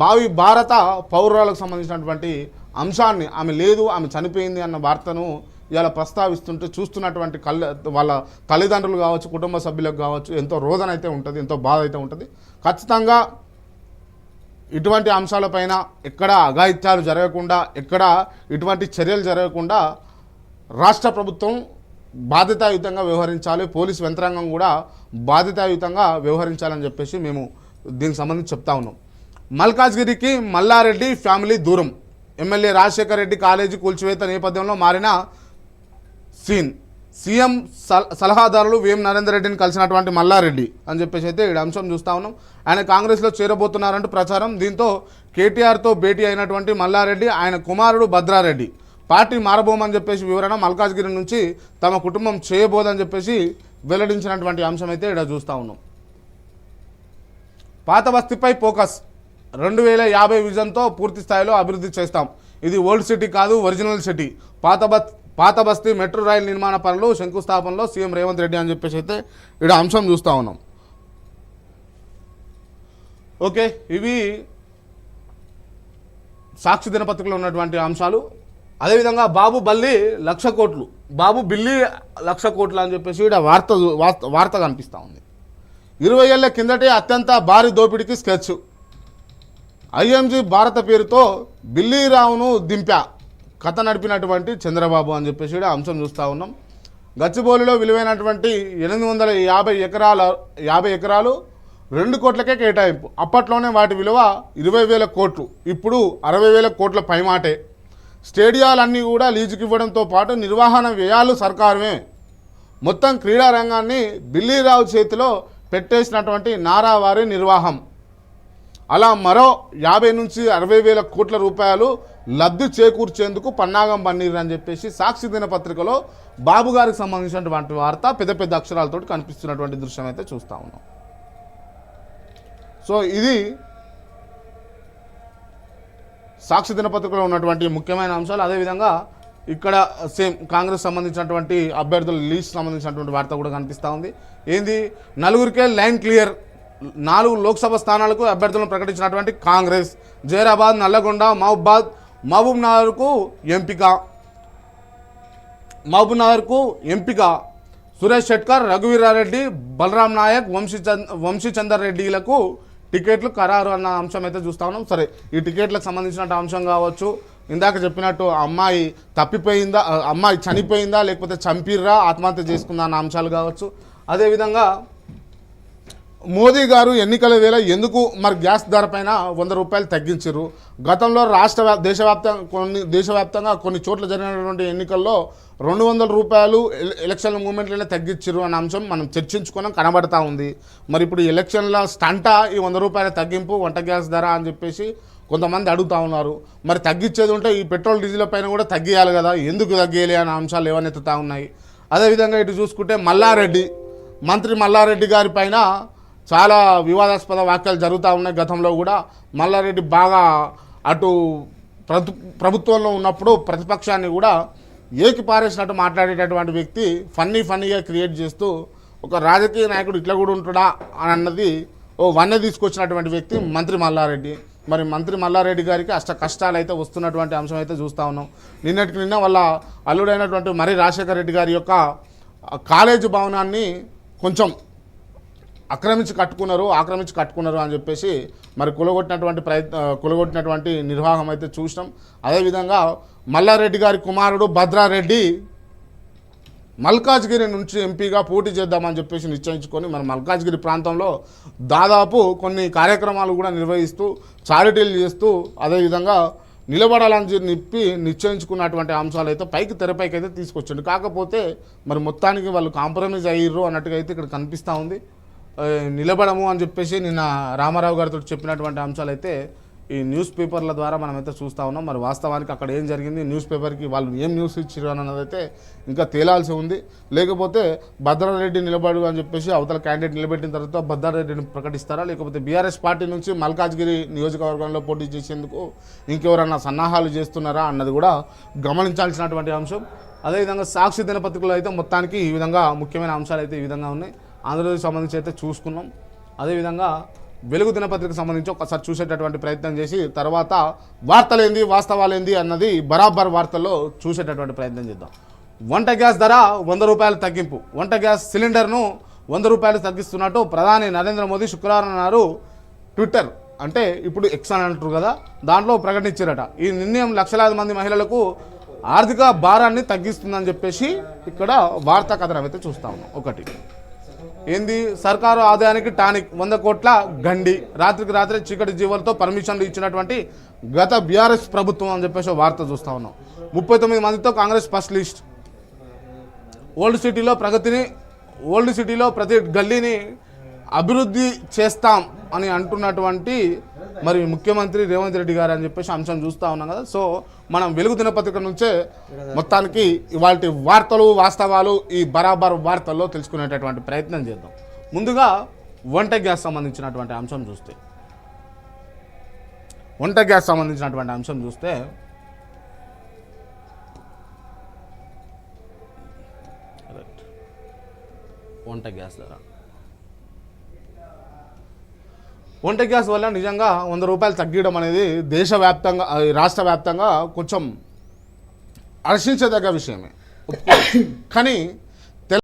భావి భారత పౌరులకు సంబంధించినటువంటి అంశాన్ని ఆమె లేదు ఆమె చనిపోయింది అన్న వార్తను ఇలా ప్రస్తావిస్తుంటే చూస్తున్నటువంటి కళ్ళ వాళ్ళ తల్లిదండ్రులు కావచ్చు కుటుంబ సభ్యులకు కావచ్చు ఎంతో రోదన అయితే ఉంటుంది ఎంతో బాధ అయితే ఉంటుంది. ఖచ్చితంగా ఇటువంటి అంశాలపైన ఎక్కడ అఘాయిత్యాలు జరగకుండా ఎక్కడ ఇటువంటి చర్యలు జరగకుండా రాష్ట్ర ప్రభుత్వం బాధ్యతాయుతంగా వ్యవహరించాలి పోలీసు యంత్రాంగం కూడా బాధ్యతాయుతంగా వ్యవహరించాలని చెప్పేసి మేము దీనికి సంబంధించి చెప్తా ఉన్నాం. మల్కాజ్గిరికి మల్లారెడ్డి ఫ్యామిలీ దూరం. ఎమ్మెల్యే రాజశేఖర రెడ్డి కాలేజీ కూల్చివేత నేపథ్యంలో మారిన సీన్. సీఎం సల సలహాదారులు విఎం నరేందర్ రెడ్డిని కలిసినటువంటి మల్లారెడ్డి అని చెప్పేసి అయితే ఈ అంశం చూస్తా ఉన్నాం. ఆయన కాంగ్రెస్లో చేరబోతున్నారంటూ ప్రచారం. దీంతో కేటీఆర్తో భేటీ అయినటువంటి మల్లారెడ్డి ఆయన కుమారుడు భద్రారెడ్డి. పార్టీ మారబోమని చెప్పేసి వివరణ మల్కాజ్గిరి నుంచి తమ కుటుంబం చేయబోదని చెప్పేసి వెల్లడించినటువంటి అంశం అయితే ఇక్కడ చూస్తూ ఉన్నాం. పాత బస్తీపై ఫోకస్. రెండు వేల యాభై విజన్తో పూర్తి స్థాయిలో అభివృద్ధి చేస్తాం. ఇది ఓల్డ్ సిటీ కాదు ఒరిజినల్ సిటీ. పాత బస్ పాత బస్తీ మెట్రో రైల్ నిర్మాణ పనులు శంకుస్థాపనలో సీఎం రేవంత్ రెడ్డి అని చెప్పేసి అయితే ఇక్కడ అంశం చూస్తూ ఉన్నాం. ఓకే ఇవి సాక్షి దినపత్రికలో ఉన్నటువంటి అంశాలు. అదేవిధంగా బాబు బల్లి లక్ష కోట్లు బాబు బిల్లి లక్ష కోట్లు అని చెప్పేసి ఇక్కడ వార్త వార్త కనిపిస్తూ ఉంది. ఇరవై ఏళ్ళ కిందటే అత్యంత భారీ దోపిడీకి స్కెచ్. ఐఎంజీ భారత పేరుతో బిల్లీరావును దింపా. కథ నడిపినటువంటి చంద్రబాబు అని చెప్పేసి కూడా అంశం చూస్తూ ఉన్నాం. గచ్చిబౌలిలో విలువైనటువంటి ఎనిమిది వందల యాభై ఎకరాల యాభై ఎకరాలు రెండు కోట్లకే కేటాయింపు. అప్పట్లోనే వాటి విలువ ఇరవై వేల కోట్లు. ఇప్పుడు అరవై వేల కోట్ల పైమాటే. స్టేడియాలన్నీ కూడా లీజుకి ఇవ్వడంతో పాటు నిర్వహణ వ్యయాలు సర్కారమే మొత్తం క్రీడా రంగాన్ని బిల్లీరావు చేతిలో పెట్టేసినటువంటి నారావారి నిర్వాహం. అలా మరో యాభై నుంచి అరవై వేల కోట్ల రూపాయలు లబ్ధి చేకూర్చేందుకు పన్నాగం పన్నీరు అని చెప్పేసి సాక్షి దినపత్రికలో బాబు గారికి సంబంధించినటువంటి వార్త పెద్ద పెద్ద అక్షరాలతో కనిపిస్తున్నటువంటి దృశ్యం అయితే చూస్తూ ఉన్నాం. సో ఇది సాక్షి దినపత్రికలో ఉన్నటువంటి ముఖ్యమైన అంశాలు. అదేవిధంగా ఇక్కడ సేమ్ కాంగ్రెస్ సంబంధించినటువంటి అభ్యర్థుల లీస్ట్ సంబంధించినటువంటి వార్త కూడా కనిపిస్తూ ఉంది. ఏంది? నలుగురికే లైన్ క్లియర్ నాలుగు లోక్సభ స్థానాలకు అభ్యర్థులను ప్రకటించినటువంటి కాంగ్రెస్ జైరాబాద్ నల్లగొండ మహబాద్ మహబూబ్ నగర్కు ఎంపిక. మహబూబ్ నగర్కు ఎంపిక. సురేష్ షెట్కర్ రఘువీరారెడ్డి బలరాం నాయక్ వంశీ వంశీచందర్ రెడ్డిలకు టికెట్లు ఖరారు అన్న అంశం అయితే చూస్తా ఉన్నాం. సరే ఈ టికెట్లకు సంబంధించిన అంశం కావచ్చు. ఇందాక చెప్పినట్టు అమ్మాయి తప్పిపోయిందా అమ్మాయి చనిపోయిందా లేకపోతే చంపిర్రా ఆత్మహత్య చేసుకుందా అన్న అంశాలు కావచ్చు. అదేవిధంగా మోదీ గారు ఎన్నికల వేళ ఎందుకు మరి గ్యాస్ ధర పైన వంద రూపాయలు తగ్గించారు గతంలో రాష్ట్ర దేశవ్యాప్తంగా కొన్ని దేశవ్యాప్తంగా కొన్ని చోట్ల జరిగినటువంటి ఎన్నికల్లో రెండు వందల రూపాయలు ఎలక్షన్ల ఎలక్షన్ మూమెంట్లోనే తగ్గించారు అన్న అంశం మనం చర్చించుకోవడం కనబడతా ఉంది. మరి ఇప్పుడు ఎలక్షన్ల స్టంటా ఈ వంద రూపాయల తగ్గింపు వంట గ్యాస్ ధర అని చెప్పేసి కొంతమంది అడుగుతా ఉన్నారు. మరి తగ్గించేది ఉంటే ఈ పెట్రోల్ డీజిల్ పైన కూడా తగ్గియాలి కదా ఎందుకు తగ్గియాలి అనే అంశాలు ఏవనెత్తుతా ఉన్నాయి. అదేవిధంగా ఇటు చూసుకుంటే మల్లారెడ్డి మంత్రి మల్లారెడ్డి గారి పైన చాలా వివాదాస్పద వ్యాఖ్యలు జరుగుతూ ఉన్నాయి గతంలో కూడా. మల్లారెడ్డి బాగా అటు ప్రభుత్వంలో ఉన్నప్పుడు ప్రతిపక్షాన్ని కూడా ఏకి పారేసినట్టు మాట్లాడేటటువంటి వ్యక్తి ఫన్నీ ఫన్నీగా క్రియేట్ చేస్తూ ఒక రాజకీయ నాయకుడు ఇట్లా కూడా ఉంటాడా అని అన్నది ఓ వన్నె తీసుకొచ్చినటువంటి వ్యక్తి మంత్రి మల్లారెడ్డి. మరి మంత్రి మల్లారెడ్డి గారికి అష్ట కష్టాలు అయితే వస్తున్నటువంటి అంశం అయితే చూస్తూ ఉన్నాం. నిన్నటికి నిన్న వాళ్ళ అల్లుడైనటువంటి మరి రాజశేఖర రెడ్డి గారి యొక్క కాలేజీ భవనాన్ని కొంచెం ఆక్రమించి కట్టుకున్నారు ఆక్రమించి కట్టుకున్నారు అని చెప్పేసి మరి కులగొట్టినటువంటి ప్రయత్న కులగొట్టినటువంటి నిర్వాహం అయితే చూసినాం. అదేవిధంగా మల్లారెడ్డి గారి కుమారుడు భద్రారెడ్డి మల్కాజ్గిరి నుంచి ఎంపీగా పోటీ చేద్దామని చెప్పేసి నిశ్చయించుకొని మన మల్కాజ్గిరి ప్రాంతంలో దాదాపు కొన్ని కార్యక్రమాలు కూడా నిర్వహిస్తూ చారిటీలు చేస్తూ అదేవిధంగా నిలబడాలని చెప్పి నిశ్చయించుకున్నటువంటి అంశాలు అయితే పైకి తెరపైకి అయితే తీసుకొచ్చిండు. కాకపోతే మరి మొత్తానికి వాళ్ళు కాంప్రమైజ్ అయ్యిర్రు అన్నట్టుగా అయితే ఇక్కడ కనిపిస్తూ ఉంది. నిలబడము అని చెప్పేసి నిన్న రామారావు గారితో చెప్పినటువంటి అంశాలు అయితే ఈ న్యూస్ పేపర్ల ద్వారా మనమైతే చూస్తూ ఉన్నాం. మరి వాస్తవానికి అక్కడ ఏం జరిగింది? న్యూస్ పేపర్కి వాళ్ళు ఏం న్యూస్ ఇచ్చారు అన్నదైతే ఇంకా తేలాల్సి ఉంది. లేకపోతే భద్రారెడ్డి నిలబడు అని చెప్పేసి అవతల క్యాండిడేట్ నిలబెట్టిన తర్వాత భద్రారెడ్డిని ప్రకటిస్తారా? లేకపోతే బీఆర్ఎస్ పార్టీ నుంచి మల్కాజ్గిరి నియోజకవర్గంలో పోటీ చేసేందుకు ఇంకెవరన్నా సన్నాహాలు చేస్తున్నారా అన్నది కూడా గమనించాల్సినటువంటి అంశం. అదేవిధంగా సాక్షి దినపత్రికలో అయితే మొత్తానికి ఈ విధంగా ముఖ్యమైన అంశాలు అయితే ఈ విధంగా ఉన్నాయి. ఆంధ్రప్రదేశ్ సంబంధించి అయితే చూసుకున్నాం. అదేవిధంగా వెలుగు దినపత్రిక సంబంధించి ఒకసారి చూసేటటువంటి ప్రయత్నం చేసి తర్వాత వార్తలేంది వాస్తవాలేంది అన్నది బరాబర్ వార్తల్లో చూసేటటువంటి ప్రయత్నం చేద్దాం. వంట గ్యాస్ ధర వంద రూపాయల తగ్గింపు. వంట గ్యాస్ సిలిండర్ను వంద రూపాయలు తగ్గిస్తున్నట్టు ప్రధాని నరేంద్ర మోదీ శుక్రవారం అన్నారు ట్విట్టర్. అంటే ఇప్పుడు ఎక్స్ అని అంటారు కదా దాంట్లో ప్రకటించారట. ఈ నిర్ణయం లక్షలాది మంది మహిళలకు ఆర్థిక భారాన్ని తగ్గిస్తుందని చెప్పేసి ఇక్కడ వార్తా కథనం అయితే చూస్తా ఉన్నాం. ఒకటి. ఏంది? సర్కారు ఆదాయానికి టానిక్. వంద కోట్ల గండి. రాత్రికి రాత్రి చీకటి జీవులతో పర్మిషన్లు ఇచ్చినటువంటి గత బీఆర్ఎస్ ప్రభుత్వం అని చెప్పేసి వార్త చూస్తా ఉన్నాం. ముప్పై తొమ్మిది మందితో కాంగ్రెస్ ఫస్ట్ లిస్ట్. ఓల్డ్ సిటీలో ప్రగతిని ఓల్డ్ సిటీలో ప్రతి గల్లీని అభివృద్ధి చేస్తాం అని అంటున్నటువంటి మరి ముఖ్యమంత్రి రేవంత్ రెడ్డి గారు అని చెప్పేసి అంశం చూస్తూ ఉన్నాం కదా. సో మనం వెలుగు దినపత్రిక నుంచే మొత్తానికి ఇవాళ వార్తలు వాస్తవాలు ఈ బరాబర్ వార్తల్లో తెలుసుకునేటటువంటి ప్రయత్నం చేద్దాం. ముందుగా వంట గ్యాస్ సంబంధించినటువంటి అంశం చూస్తే. వంట గ్యాస్ సంబంధించినటువంటి అంశం చూస్తే. రైట్ వంట గ్యాస్ ధర. వంట గ్యాస్ వల్ల నిజంగా వంద రూపాయలు తగ్గడం అనేది దేశవ్యాప్తంగా రాష్ట్ర వ్యాప్తంగా కొంచెం హర్షించదగ్గ విషయమే. కానీ